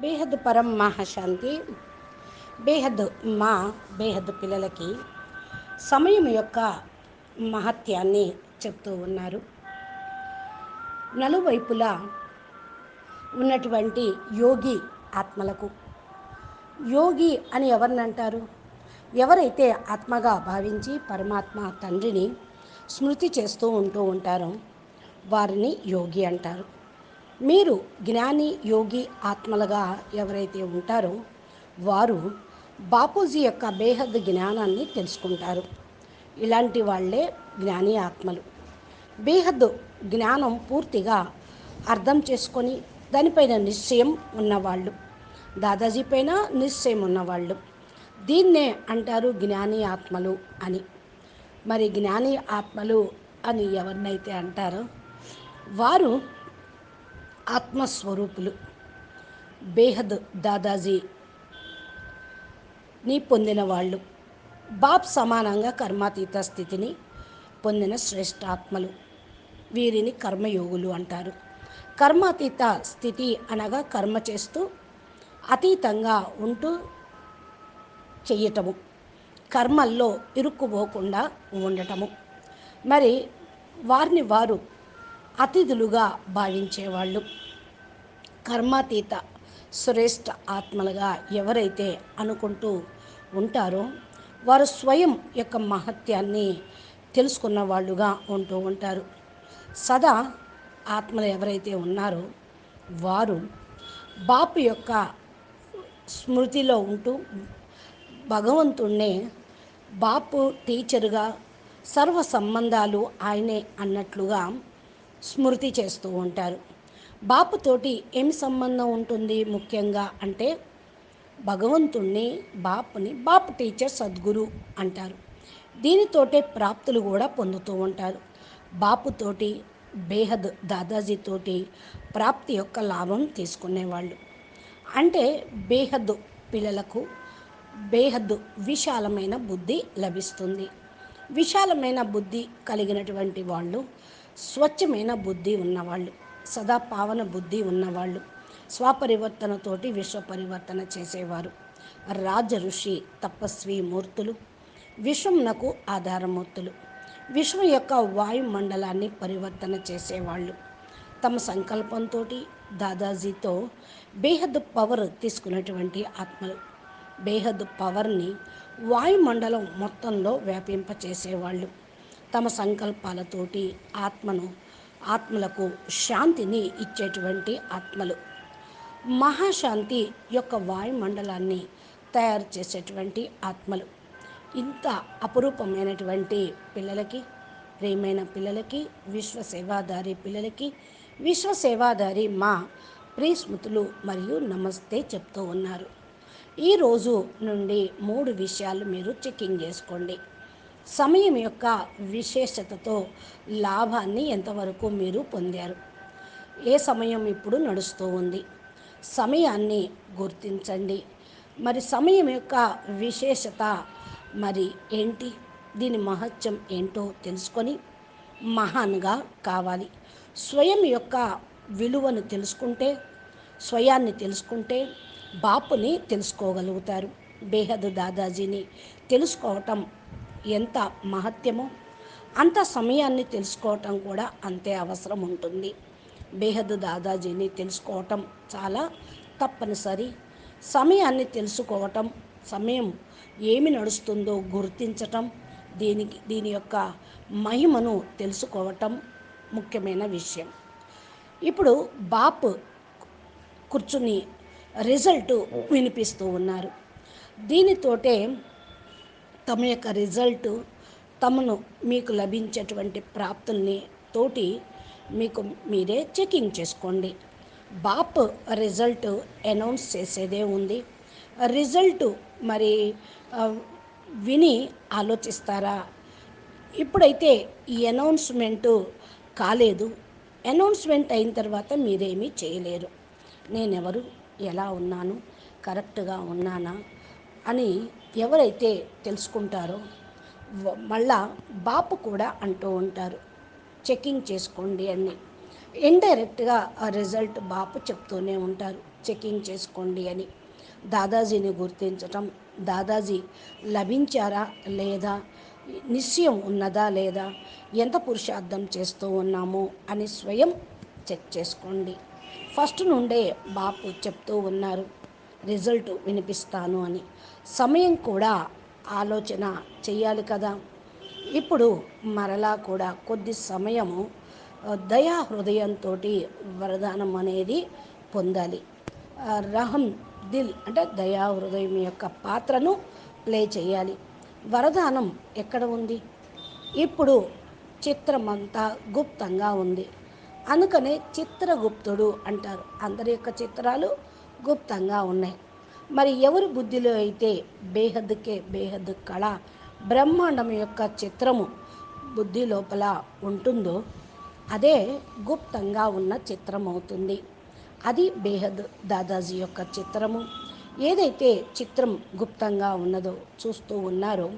బేహద్ పరం మహాశాంతి బేహద్ మా బేహద్ పిల్లలకి సమయం యొక్క మహత్యాన్ని చెప్తూ ఉన్నారు. నలువైపులా ఉన్నటువంటి యోగి ఆత్మలకు. యోగి అని ఎవరిని అంటారు? ఎవరైతే ఆత్మగా భావించి పరమాత్మ తండ్రిని స్మృతి చేస్తూ ఉంటూ ఉంటారో వారిని యోగి అంటారు. మీరు జ్ఞాని యోగి ఆత్మలుగా ఎవరైతే ఉంటారో వారు బాపూజీ యొక్క బేహద్ జ్ఞానాన్ని తెలుసుకుంటారు. ఇలాంటి వాళ్ళే జ్ఞాని ఆత్మలు. బేహద్ జ్ఞానం పూర్తిగా అర్థం చేసుకొని దానిపైన నిశ్చయం ఉన్నవాళ్ళు. దాదాజీ పైన నిశ్చయం ఉన్నవాళ్ళు. దీన్నే అంటారు జ్ఞాని ఆత్మలు అని. మరి జ్ఞాని ఆత్మలు అని ఎవరినైతే అంటారో వారు ఆత్మస్వరూపులు. బేహద్ దాదాజీ ని పొందిన వాళ్ళు. బాబ్ సమానంగా కర్మాతీత స్థితిని పొందిన శ్రేష్ఠాత్మలు. వీరిని కర్మయోగులు అంటారు. కర్మాతీత స్థితి అనగా కర్మ చేస్తూ అతీతంగా ఉంటూ చెయ్యటము. కర్మల్లో ఇరుక్కుపోకుండా ఉండటము. మరి వారిని వారు అతిథులుగా భావించేవాళ్ళు. కర్మాతీత శ్రేష్ఠ ఆత్మలుగా ఎవరైతే అనుకుంటూ ఉంటారో వారు స్వయం యొక్క మహత్యాన్ని తెలుసుకున్న వాళ్ళుగా ఉంటూ ఉంటారు. సదా ఆత్మలు ఎవరైతే ఉన్నారో వారు బాపు యొక్క స్మృతిలో ఉంటూ భగవంతుణ్ణే బాపు టీచరుగా సర్వ సంబంధాలు ఆయనే అన్నట్లుగా స్మృతి చేస్తూ ఉంటారు. బాపుతోటి ఏమి సంబంధం ఉంటుంది ముఖ్యంగా అంటే భగవంతుణ్ణి బాపుని బాపు టీచర్ సద్గురు అంటారు. దీనితోటే ప్రాప్తులు కూడా పొందుతూ ఉంటారు. బాపుతోటి బేహద్ దాదాజీతోటి ప్రాప్తి యొక్క లాభం తీసుకునేవాళ్ళు. అంటే బేహద్ పిల్లలకు బేహద్ విశాలమైన బుద్ధి లభిస్తుంది. విశాలమైన బుద్ధి కలిగినటువంటి వాళ్ళు స్వచ్ఛమైన బుద్ధి ఉన్నవాళ్ళు. సదా పావన బుద్ధి ఉన్నవాళ్ళు. స్వపరివర్తనతోటి విశ్వ పరివర్తన చేసేవారు. రాజ ఋషి తపస్వి మూర్తులు. విశ్వంనకు ఆధారమూర్తులు. విశ్వం యొక్క వాయుమండలాన్ని పరివర్తన చేసేవాళ్ళు. తమ సంకల్పంతో దాదాజీతో బేహద్ పవర్ తీసుకున్నటువంటి ఆత్మలు. బేహద్ పవర్ని వాయుమండలం మొత్తంలో వ్యాపింపచేసేవాళ్ళు. తమ సంకల్పాలతోటి ఆత్మను ఆత్మలకు శాంతిని ఇచ్చేటువంటి ఆత్మలు. మహాశాంతి యొక్క వాయుమండలాన్ని తయారు చేసేటువంటి ఆత్మలు. ఇంత అపురూపమైనటువంటి పిల్లలకి ప్రియమైన పిల్లలకి విశ్వసేవాదారి పిల్లలకి విశ్వసేవాదారి మా ప్రియస్మృతులు మరియు నమస్తే చెప్తూ ఉన్నారు. ఈరోజు నుండి మూడు విషయాలు మీరు చెక్కింగ్ చేసుకోండి. సమయం యొక్క విశేషతతో లాభాన్ని ఎంతవరకు మీరు పొందారు? ఏ సమయం ఇప్పుడు నడుస్తూ ఉంది? సమయాన్ని గుర్తించండి. మరి సమయం యొక్క విశేషత మరి ఏంటి? దీని మహత్యం ఏంటో తెలుసుకొని మహాన్గా కావాలి. స్వయం యొక్క విలువను తెలుసుకుంటే స్వయాన్ని తెలుసుకుంటే బాపుని తెలుసుకోగలుగుతారు. బేహద్ దాదాజీని తెలుసుకోవటం ఎంత మహత్యమో అంత సమయాన్ని తెలుసుకోవటం కూడా అంతే అవసరం ఉంటుంది. బేహద్ దాదాజీని తెలుసుకోవటం చాలా తప్పనిసరి. సమయాన్ని తెలుసుకోవటం సమయం ఏమి నడుస్తుందో గుర్తించటం దీనికి దీని యొక్క మహిమను తెలుసుకోవటం ముఖ్యమైన విషయం. ఇప్పుడు బాప్ కూర్చుని రిజల్ట్ వినిపిస్తూ ఉన్నారు. దీనితోటే తమ యొక్క రిజల్ట్ తమను మీకు లభించేటువంటి ప్రాప్తుల్ని తోటి మీకు మీరే చెకింగ్ చేసుకోండి. బాప్ రిజల్ట్ అనౌన్స్ చేసేదే ఉంది. రిజల్ట్ మరి విని ఆలోచిస్తారా? ఇప్పుడైతే ఈ అనౌన్స్మెంటు కాలేదు. అనౌన్స్మెంట్ అయిన తర్వాత మీరేమీ చేయలేరు. నేనెవరు? ఎలా ఉన్నాను? కరెక్ట్గా ఉన్నానా? అని ఎవరైతే తెలుసుకుంటారో మళ్ళా బాపు కూడా అంటూ ఉంటారు చెకింగ్ చేసుకోండి అని. ఇండైరెక్ట్గా ఆ రిజల్ట్ బాపు చెప్తూనే ఉంటారు చెకింగ్ చేసుకోండి అని. దాదాజీని గుర్తించటం దాదాజీ లభించారా లేదా? నిశ్చయం ఉన్నదా లేదా? ఎంత పురుషార్థం చేస్తూ ఉన్నాము? అని స్వయం చెక్ చేసుకోండి. ఫస్ట్ నుండే బాపు చెప్తూ ఉన్నారు రిజల్ట్ వినిపిస్తాను అని. సమయం కూడా ఆలోచన చేయాలి కదా. ఇప్పుడు మరలా కూడా కొద్ది సమయము దయా హృదయంతో వరదానం అనేది పొందాలి. రహం దిల్ అంటే దయా హృదయం యొక్క పాత్రను ప్లే చేయాలి. వరదానం ఎక్కడ ఉంది? ఇప్పుడు చిత్రమంతా గుప్తంగా ఉంది. అందుకనే చిత్రగుప్తుడు అంటారు. అందరి యొక్క చిత్రాలు గుప్తంగా ఉన్నాయి. మరి ఎవరి బుద్ధిలో అయితే బేహద్కే బేహద్ కళ బ్రహ్మాండం యొక్క చిత్రము బుద్ధి లోపల ఉంటుందో అదే గుప్తంగా ఉన్న చిత్రం అవుతుంది అది బేహద్ దాదాజీ యొక్క చిత్రము. ఏదైతే చిత్రం గుప్తంగా ఉన్నదో చూస్తూ ఉన్నారో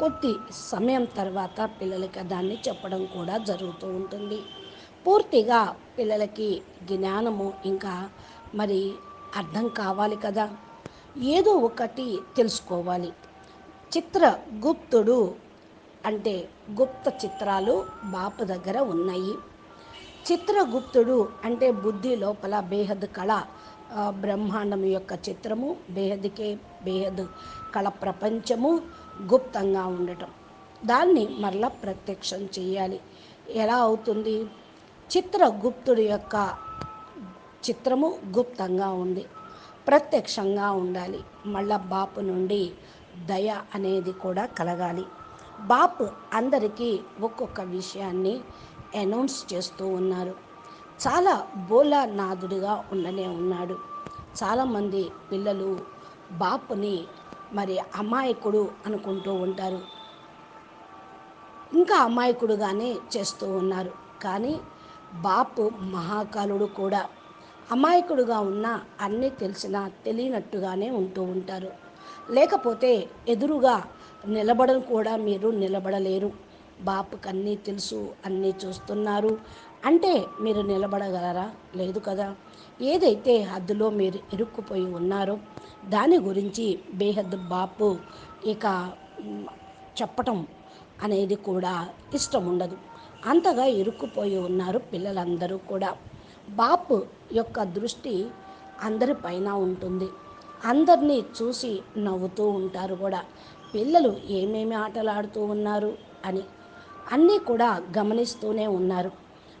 కొద్ది సమయం తర్వాత పిల్లలకి దాన్ని చెప్పడం కూడా జరుగుతూ ఉంటుంది. పూర్తిగా పిల్లలకి జ్ఞానము ఇంకా మరి అర్థం కావాలి కదా? ఏదో ఒకటి తెలుసుకోవాలి. చిత్రగుప్తుడు అంటే గుప్త చిత్రాలు బాపు దగ్గర ఉన్నాయి. చిత్రగుప్తుడు అంటే బుద్ధి లోపల బేహద్ కళ బ్రహ్మాండం యొక్క చిత్రము బేహద్కే బేహద్ కళ ప్రపంచము గుప్తంగా ఉండటం. దాన్ని మరలా ప్రత్యక్షం చేయాలి. ఎలా అవుతుంది? చిత్రగుప్తుడి యొక్క చిత్రము గుప్తంగా ఉంది. ప్రత్యక్షంగా ఉండాలి. మళ్ళా బాపు నుండి దయ అనేది కూడా కలగాలి. బాపు అందరికీ ఒక్కొక్క విషయాన్ని అనౌన్స్ చేస్తూ ఉన్నారు. చాలా బోలా నాదుడిగా ఉండనే ఉన్నాడు. చాలామంది పిల్లలు బాపుని మరి అమాయకుడు అనుకుంటూ ఉంటారు. ఇంకా అమాయకుడుగానే చేస్తూ ఉన్నారు. కానీ బాపు మహాకాలుడు కూడా. అమాయకుడుగా ఉన్న అన్నీ తెలిసినా తెలియనట్టుగానే ఉంటూ ఉంటారు. లేకపోతే ఎదురుగా నిలబడను కూడా మీరు నిలబడలేరు. బాపుకి అన్నీ తెలుసు అన్నీ చూస్తున్నారు. అంటే మీరు నిలబడగలరా? లేదు కదా. ఏదైతే హద్దులో మీరు ఇరుక్కుపోయి ఉన్నారో దాని గురించి బేహద్ బాపు ఇక చెప్పటం అనేది కూడా ఇష్టం ఉండదు అంతగా ఇరుక్కుపోయి ఉన్నారు పిల్లలందరూ కూడా. బాపు యొక్క దృష్టి అందరిపైన ఉంటుంది. అందరినీ చూసి నవ్వుతూ ఉంటారు కూడా. పిల్లలు ఏమేమి ఆటలు ఆడుతూ ఉన్నారు అని. అన్నీ కూడా గమనిస్తూనే ఉన్నారు.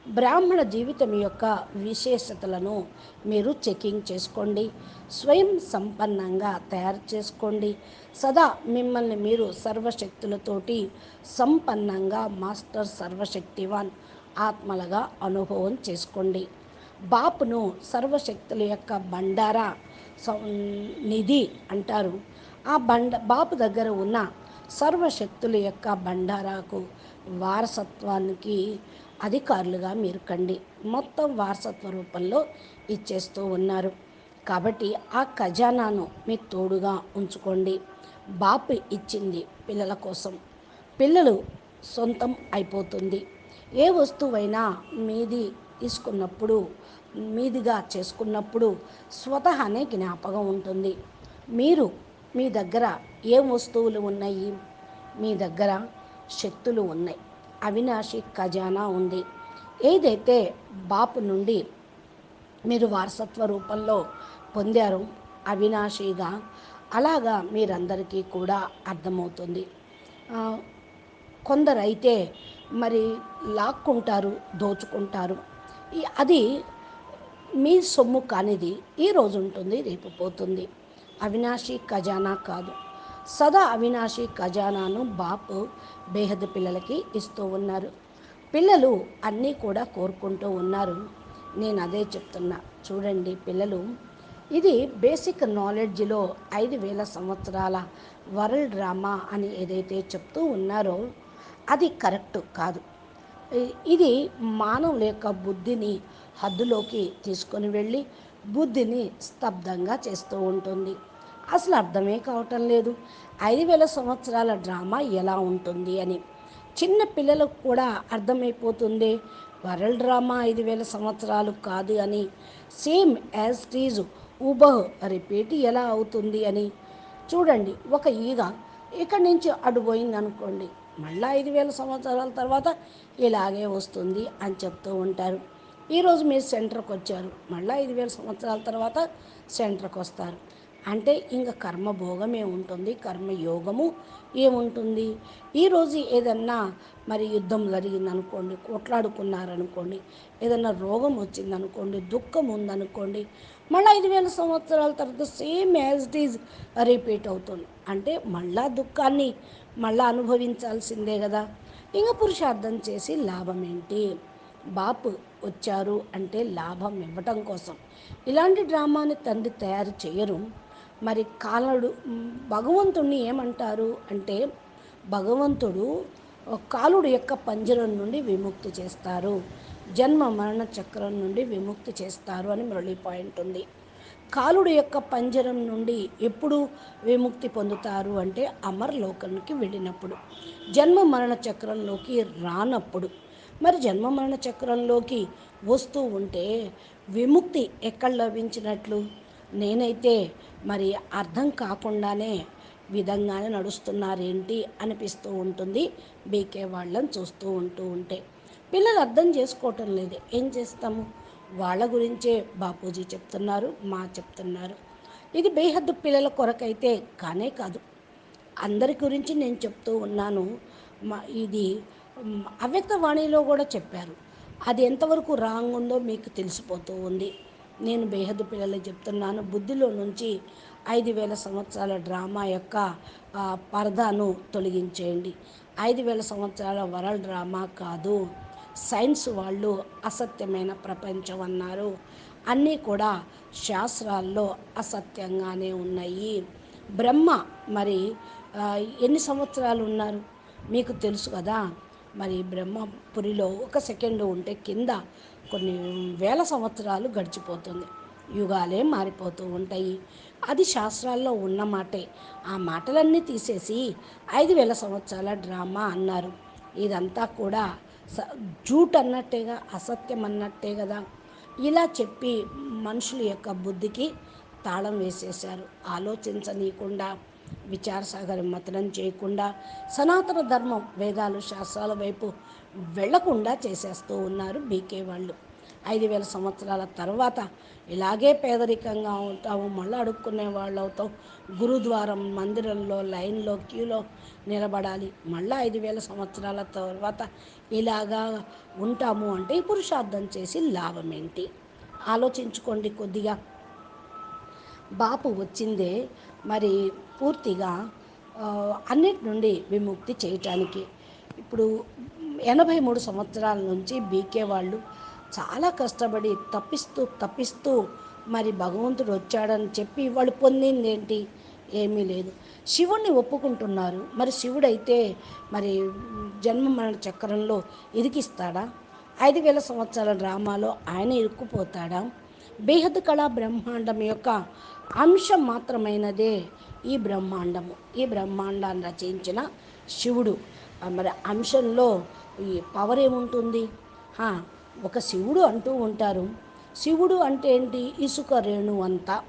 బ్రాహ్మణ జీవితం యొక్క విశేషతలను మీరు చెకింగ్ చేసుకోండి. స్వయం సంపన్నంగా తయారు చేసుకోండి. సదా మిమ్మల్ని మీరు సర్వశక్తులతోటి సంపన్నంగా మాస్టర్ సర్వశక్తివాన్ ఆత్మలుగా అనుభవం చేసుకోండి. బాపును సర్వశక్తుల యొక్క బండారా నిధి అంటారు. ఆ బండ బాపు దగ్గర ఉన్న సర్వశక్తుల యొక్క బండారాకు వారసత్వానికి అధికారులుగా మీరు కండి. మొత్తం వారసత్వ రూపంలో ఇచ్చేస్తూ ఉన్నారు. కాబట్టి ఆ ఖజానాను మీ తోడుగా ఉంచుకోండి. బాపు ఇచ్చింది పిల్లల కోసం. పిల్లలు సొంతం అయిపోతుంది. ఏ వస్తువైనా మీది తీసుకున్నప్పుడు మీదిగా చేసుకున్నప్పుడు స్వతహానే జ్ఞాపకం ఉంటుంది. మీరు మీ దగ్గర ఏం వస్తువులు ఉన్నాయి? మీ దగ్గర శక్తులు ఉన్నాయి. అవినాశి ఖజానా ఉంది. ఏదైతే బాపు నుండి మీరు వారసత్వ రూపంలో పొందారో అవినాశిగా అలాగా మీరందరికీ కూడా అర్థమవుతుంది. కొందరైతే మరి లాక్కుంటారు దోచుకుంటారు. అది మీ సొమ్ము కానిది ఈ రోజు ఉంటుంది రేపు పోతుంది. అవినాశి ఖజానా కాదు. సదా అవినాశి ఖజానాను బాపు బేహద పిల్లలకి ఇస్తూ ఉన్నారు. పిల్లలు అన్నీ కూడా కోరుకుంటూ ఉన్నారు. నేను అదే చెప్తున్నా. చూడండి పిల్లలు ఇది బేసిక్ నాలెడ్జ్లో ఐదు వేల సంవత్సరాల వరల్డ్ డ్రామా అని ఏదైతే చెప్తూ ఉన్నారో అది కరెక్ట్ కాదు. ఇది మానవుల యొక్క బుద్ధిని హద్దులోకి తీసుకొని వెళ్ళి బుద్ధిని స్తబ్దంగా చేస్తూ ఉంటుంది. అసలు అర్థమే కావటం లేదు. ఐదు వేల సంవత్సరాల డ్రామా ఎలా ఉంటుంది అని. చిన్న పిల్లలకు కూడా అర్థమైపోతుంది. వరల్డ్ డ్రామా ఐదు వేల సంవత్సరాలు కాదు అని. సేమ్ యాజ్ టీజ్ ఉబహ్ రిపీట్ ఎలా అవుతుంది అని. చూడండి ఒక ఈగ ఇక్కడి నుంచి అటు అనుకోండి మళ్ళీ ఐదు వేల సంవత్సరాల తర్వాత ఇలాగే వస్తుంది అని చెప్తూ ఉంటారు. ఈరోజు మీరు సెంటర్కి వచ్చారు. మళ్ళీ ఐదు వేల సంవత్సరాల తర్వాత సెంటర్కి వస్తారు. అంటే ఇంకా కర్మభోగం ఏముంటుంది? కర్మయోగము ఏముంటుంది? ఈరోజు ఏదన్నా మరి యుద్ధం జరిగిందనుకోండి కొట్లాడుకున్నారనుకోండి ఏదన్నా రోగం వచ్చిందనుకోండి దుఃఖం ఉందనుకోండి మళ్ళీ ఐదు వేల సంవత్సరాల తర్వాత same as it is repeat అవుతుంది. అంటే మళ్ళా దుఃఖాన్ని మళ్ళీ అనుభవించాల్సిందే కదా. ఇంకా పురుషార్థం చేసి లాభం ఏంటి? బాపు వచ్చారు అంటే లాభం ఇవ్వటం కోసం. ఇలాంటి డ్రామాని తండ్రి తయారు చేయరు. మరి కాలుడు భగవంతుణ్ణి ఏమంటారు అంటే భగవంతుడు కాలుడు యొక్క పంజరం నుండి విముక్తి చేస్తారు. జన్మ మరణ చక్రం నుండి విముక్తి చేస్తారు అని మురళీ పాయింట్ ఉంది. కాలుడు యొక్క పంజరం నుండి ఎప్పుడు విముక్తి పొందుతారు అంటే అమరలోకానికి వెళ్ళినప్పుడు. జన్మ మరణ చక్రంలోకి రానప్పుడు. మరి జన్మ మరణ చక్రంలోకి వస్తూ ఉంటే విముక్తి ఎక్కడ లభించినట్లు? నేనైతే మరి అర్థం కాకుండానే విధంగానే నడుస్తున్నారేంటి అనిపిస్తూ ఉంటుంది. బీకే వాళ్ళని చూస్తూ ఉంటూ ఉంటే. పిల్లలు అర్థం చేసుకోవటం లేదు. ఏం చేస్తాము? వాళ్ళ గురించే బాపూజీ చెప్తున్నారు మా చెప్తున్నారు. ఇది బేహద్దు పిల్లల కొరకైతే కానే కాదు. అందరి గురించి నేను చెప్తూ ఉన్నాను. మా ఇది అవ్యక్తవాణిలో కూడా చెప్పారు. అది ఎంతవరకు రాంగ్ ఉందో మీకు తెలిసిపోతూ ఉంది. నేను బేహద్దు పిల్లలు చెప్తున్నాను. బుద్ధిలో నుంచి ఐదు వేల సంవత్సరాల డ్రామా యొక్క పరదాను తొలగించేయండి. ఐదు వేల సంవత్సరాల వరల్డ్ డ్రామా కాదు. సైన్స్ వాళ్ళు అసత్యమైన ప్రపంచం అన్నారు. అన్నీ కూడా శాస్త్రాల్లో అసత్యంగానే ఉన్నాయి. బ్రహ్మ మరి ఎన్ని సంవత్సరాలు ఉన్నారు? మీకు తెలుసు కదా? మరి బ్రహ్మపురిలో ఒక సెకండ్ ఉంటే కింద కొన్ని వేల సంవత్సరాలు గడిచిపోతుంది. యుగాలే మారిపోతూ ఉంటాయి. అది శాస్త్రాల్లో ఉన్న మాటే. ఆ మాటలన్నీ తీసేసి ఐదు వేల సంవత్సరాల డ్రామా అన్నారు. ఇదంతా కూడా స జూట్ అన్నట్టేగా అసత్యం అన్నట్టే కదా ఇలా చెప్పి మనుషుల యొక్క బుద్ధికి తాళం వేసేశారు. ఆలోచించనీయకుండా విచారసాగర మతనం చేయకుండా సనాతన ధర్మం వేదాలు శాస్త్రాల వైపు వెళ్ళకుండా చేసేస్తూ ఉన్నారు బీకే వాళ్ళు. ఐదు వేల సంవత్సరాల తర్వాత ఇలాగే పేదరికంగా ఉంటాము మళ్ళీ అడుక్కునే వాళ్ళు గురుద్వారం మందిరంలో లైన్లో క్యూలో నిలబడాలి. మళ్ళీ ఐదు వేల సంవత్సరాల తర్వాత ఇలాగా ఉంటాము అంటే పురుషార్థం చేసి లాభం ఏంటి ఆలోచించుకోండి కొద్దిగా. బాపు వచ్చిందే మరి పూర్తిగా అన్నిటి నుండి విముక్తి చేయటానికి. ఇప్పుడు ఎనభై మూడు సంవత్సరాల నుంచి బీకే వాళ్ళు చాలా కష్టపడి తప్పిస్తూ తప్పిస్తూ మరి భగవంతుడు వచ్చాడని చెప్పి వాళ్ళు పొందింది ఏంటి? ఏమీ లేదు. శివుణ్ణి ఒప్పుకుంటున్నారు. మరి శివుడైతే మరి జన్మ మరణ చక్రంలో ఇరికిస్తాడా? ఐదు వేల సంవత్సరాల డ్రామాలో ఆయన ఇరుక్కుపోతాడా? బేహద్ కళా బ్రహ్మాండం యొక్క అంశం మాత్రమైనదే ఈ బ్రహ్మాండము ఈ బ్రహ్మాండాన్ని రచించిన శివుడు. మరి అంశంలో ఈ పవర్ ఏముంటుంది? ఒక శివుడు అంటూ ఉంటారు. శివుడు అంటే ఏంటి? ఇసుక రేణు అంతా.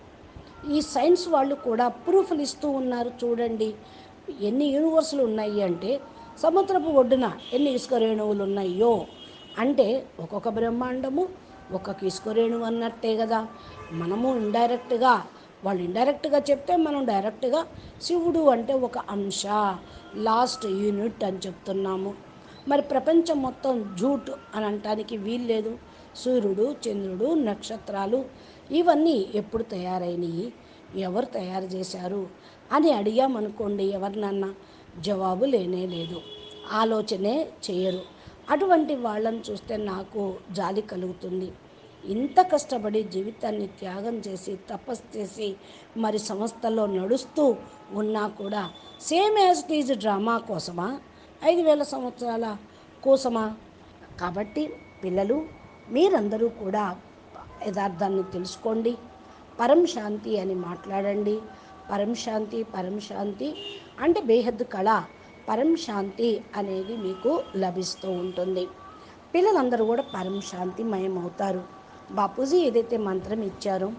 ఈ సైన్స్ వాళ్ళు కూడా ప్రూఫ్లు ఇస్తూ ఉన్నారు చూడండి. ఎన్ని యూనివర్సులు ఉన్నాయి అంటే సముద్రపు ఒడ్డున ఎన్ని ఇసుక రేణువులు ఉన్నాయో. అంటే ఒక్కొక్క బ్రహ్మాండము ఒక్కొక్క ఇసుక రేణువు అన్నట్టే కదా. మనము ఇండైరెక్ట్గా వాళ్ళు ఇండైరెక్ట్గా చెప్తే మనం డైరెక్ట్గా శివుడు అంటే ఒక అంశ లాస్ట్ యూనిట్ అని చెప్తున్నాము. మరి ప్రపంచం మొత్తం జూట్ అని అనటానికి వీల్లేదు సూర్యుడు చంద్రుడు నక్షత్రాలు ఇవన్నీ ఎప్పుడు తయారైనవి ఎవరు తయారు చేశారు అని అడిగామనుకోండి ఎవరినన్నా. జవాబు లేనే లేదు. ఆలోచనే చేయరు. అటువంటి వాళ్ళని చూస్తే నాకు జాలి కలుగుతుంది. ఇంత కష్టపడి జీవితాన్ని త్యాగం చేసి తపస్సు చేసి మరి సంస్థలో నడుస్తూ ఉన్నా కూడా సేమ్ యాజ్ టీజ్ డ్రామా కోసమా? ఐదు వేల సంవత్సరాల కోసమా? కాబట్టి పిల్లలు మీరందరూ కూడా యథార్థాన్ని తెలుసుకోండి. పరం శాంతి అని మాట్లాడండి. పరం శాంతి పరం శాంతి అంటే బేహద్ కళ. పరం శాంతి అనేది మీకు లభిస్తూ ఉంటుంది. పిల్లలందరూ కూడా పరం శాంతిమయం అవుతారు బాపూజీ ఏదైతే మంత్రం ఇచ్చారో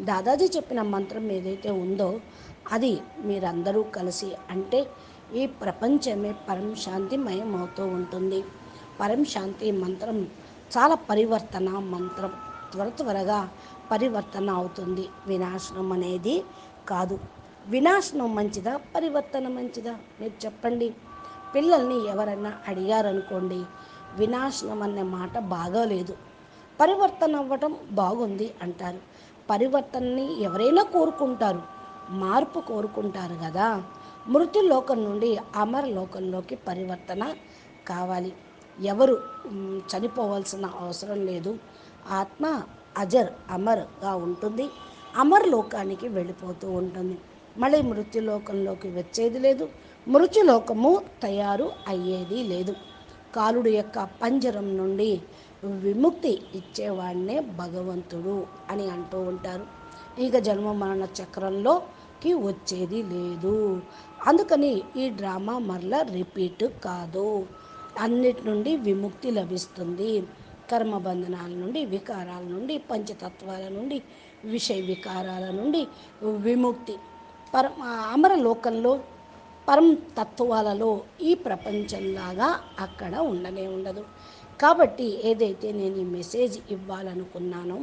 దాదాజీ చెప్పిన మంత్రం ఏదైతే ఉందో అది మీరందరూ కలిసి అంటే ఈ ప్రపంచమే పరం శాంతిమయం అవుతూ ఉంటుంది. పరం శాంతి మంత్రం చాలా పరివర్తన మంత్రం. త్వర త్వరగా పరివర్తన అవుతుంది. వినాశనం అనేది కాదు. వినాశనం మంచిదా? పరివర్తన మంచిదా? మీరు చెప్పండి. పిల్లల్ని ఎవరైనా అడిగారనుకోండి వినాశనం అనే మాట బాగోలేదు. పరివర్తన అవ్వటం బాగుంది అంటారు. పరివర్తనని ఎవరైనా కోరుకుంటారు. మార్పు కోరుకుంటారు కదా. మృత్యు లోకం నుండి అమర లోకంలోకి పరివర్తన కావాలి. ఎవరు చనిపోవాల్సిన అవసరం లేదు. ఆత్మ అజర్ అమర్గా ఉంటుంది. అమర్ లోకానికి వెళ్ళిపోతూ ఉంటుంది. మళ్ళీ మృత్యులోకంలోకి వచ్చేది లేదు. మృత్యులోకము తయారు అయ్యేది లేదు. కాలుడు యొక్క పంజరం నుండి విముక్తి ఇచ్చేవాడినే భగవంతుడు అని అంటూ ఉంటారు. ఇక జన్మ మరణ చక్రంలోకి వచ్చేది లేదు. అందుకని ఈ డ్రామా మరలా రిపీట్ కాదు. అన్నిటి నుండి విముక్తి లభిస్తుంది. కర్మబంధనాల నుండి వికారాల నుండి పంచతత్వాల నుండి విషయ వికారాల నుండి విముక్తి. పరమ అమర లోకంలో పరం తత్వాలలో ఈ ప్రపంచంలాగా అక్కడ ఉండనే ఉండదు. కాబట్టి ఏదైతే నేను ఈ మెసేజ్ ఇవ్వాలనుకున్నానో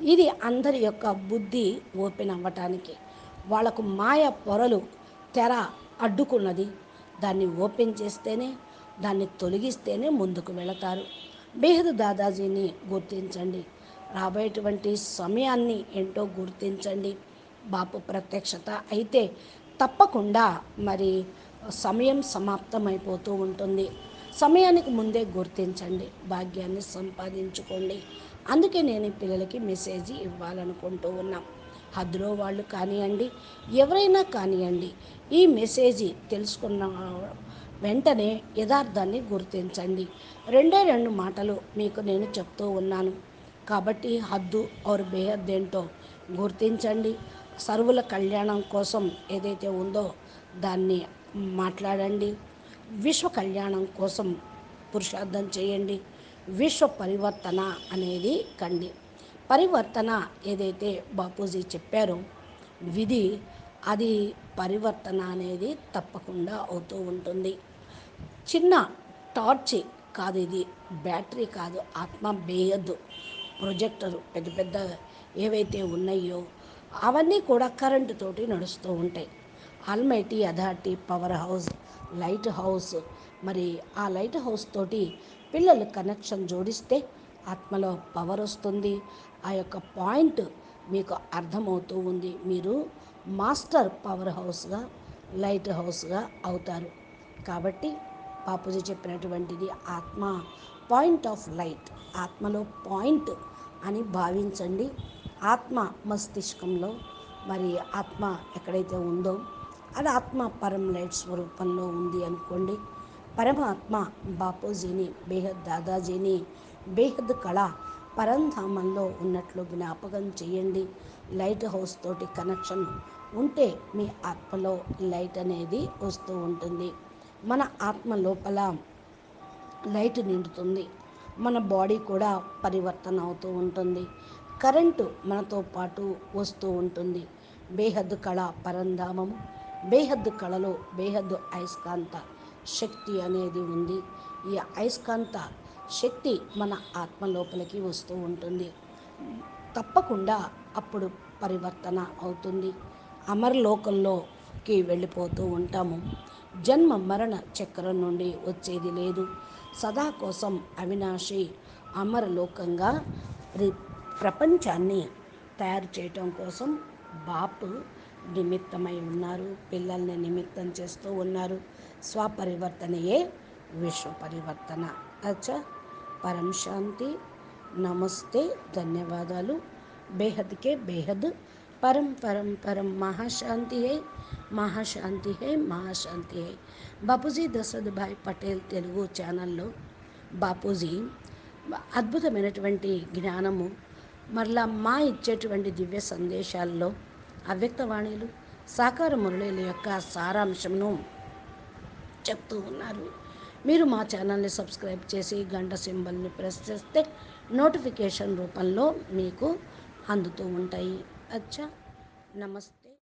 ఇది అందరి యొక్క బుద్ధి ఓపెన్ అవ్వటానికి వాళ్ళకు మాయ పొరలు తెర అడ్డుకున్నది. దాన్ని ఓపెన్ చేస్తేనే దాన్ని తొలగిస్తేనే ముందుకు వెళతారు. బేహద్ దాదాజీని గుర్తించండి. రాబోయేటువంటి సమయాన్ని ఏంటో గుర్తించండి. బాపు ప్రత్యక్షత అయితే తప్పకుండా మరి సమయం సమాప్తమైపోతూ ఉంటుంది. సమయానికి ముందే గుర్తించండి భాగ్యాన్ని సంపాదించుకోండి. అందుకే నేను పిల్లలకి మెసేజ్ ఇవ్వాలనుకుంటూ ఉన్నాం. హద్దులో వాళ్ళు కానివ్వండి ఎవరైనా కానివ్వండి ఈ మెసేజ్ తెలుసుకున్న వెంటనే యథార్థాన్ని గుర్తించండి. రెండే రెండు మాటలు మీకు నేను చెప్తూ ఉన్నాను. కాబట్టి హద్దు ఆర్ బేహద్దు ఏంటో గుర్తించండి. సర్వుల కళ్యాణం కోసం ఏదైతే ఉందో దాన్ని మాట్లాడండి. విశ్వ కళ్యాణం కోసం పురుషార్థం చేయండి. విశ్వ పరివర్తన అనేది కండి. పరివర్తన ఏదైతే బాపూజీ చెప్పారో విధి అది పరివర్తన అనేది తప్పకుండా అవుతూ ఉంటుంది. చిన్న టార్చ్ కాదు ఇది బ్యాటరీ కాదు ఆత్మ బేయద్దు ప్రొజెక్టర్ పెద్ద పెద్ద ఏవైతే ఉన్నాయో అవన్నీ కూడా కరెంటు తోటి నడుస్తూ ఉంటాయి. Almighty authority power house light house మరి ఆ లైట్ హౌస్ తోటి పిల్లలు కనెక్షన్ జోడిస్తే ఆత్మలో పవర్ వస్తుంది. ఆ యొక్క పాయింట్ మీకు అర్థమవుతూ ఉంది. మీరు మాస్టర్ పవర్ హౌస్గా లైట్ హౌస్గా అవుతారు. కాబట్టి బాపూజీ చెప్పినటువంటిది ఆత్మ పాయింట్ ఆఫ్ లైట్ ఆత్మలో పాయింట్ అని భావించండి. ఆత్మ మస్తిష్కంలో మరి ఆత్మ ఎక్కడైతే ఉందో అది ఆత్మ పరం లైట్ స్వరూపంలో ఉంది అనుకోండి. పరమాత్మ బాపూజీని బేహద్ దాదాజీని బేహద్ కళ పరంధామంలో ఉన్నట్లు జ్ఞాపకం చేయండి. లైట్ హౌస్ తోటి కనెక్షన్ ఉంటే మీ ఆత్మలో లైట్ అనేది వస్తూ ఉంటుంది. మన ఆత్మ లోపల లైట్ నిండుతుంది. మన బాడీ కూడా పరివర్తన అవుతూ ఉంటుంది. కరెంటు మనతో పాటు వస్తూ ఉంటుంది. బేహద్దు కళ పరంధామము బేహద్దు కళలో బేహద్దు అయస్కాంత శక్తి అనేది ఉంది. ఈ అయస్కాంత శక్తి మన ఆత్మ లోపలికి వస్తూ ఉంటుంది. తప్పకుండా అప్పుడు పరివర్తన అవుతుంది. అమరలోకంలోకి వెళ్ళిపోతూ ఉంటాము. జన్మ మరణ చక్రం నుండి వచ్చేది లేదు. సదా కోసం అవినాశి అమరలోకంగా రి- ప్రపంచాన్ని తయారు చేయటం కోసం బాపు నిమిత్తమై ఉన్నారు. పిల్లల్ని నిమిత్తం చేస్తూ ఉన్నారు. స్వపరివర్తనయే విశ్వ పరివర్తన అచ్చా. పరం శాంతి. నమస్తే. ధన్యవాదాలు. బేహద్కే బేహద్. పరం పరం పరం. మహాశాంతి హై మహాశాంతి హై మహాశాంతి హై బాపూజీ దశరథ్ భాయ్ పటేల్ తెలుగు ఛానల్లో బాపూజీ అద్భుతమైనటువంటి జ్ఞానము మరలా మా ఇచ్చేటువంటి దివ్య సందేశాల్లో అవ్యక్తవాణిలు సాకార మురళీల యొక్క సారాంశమును చెప్తూ ఉన్నారు. మీరు మా ఛానల్ని సబ్స్క్రైబ్ చేసి గంట సింబల్ని ప్రెస్ చేస్తే నోటిఫికేషన్ రూపంలో మీకు అందుతూ ఉంటాయి. అచ్చా నమస్తే.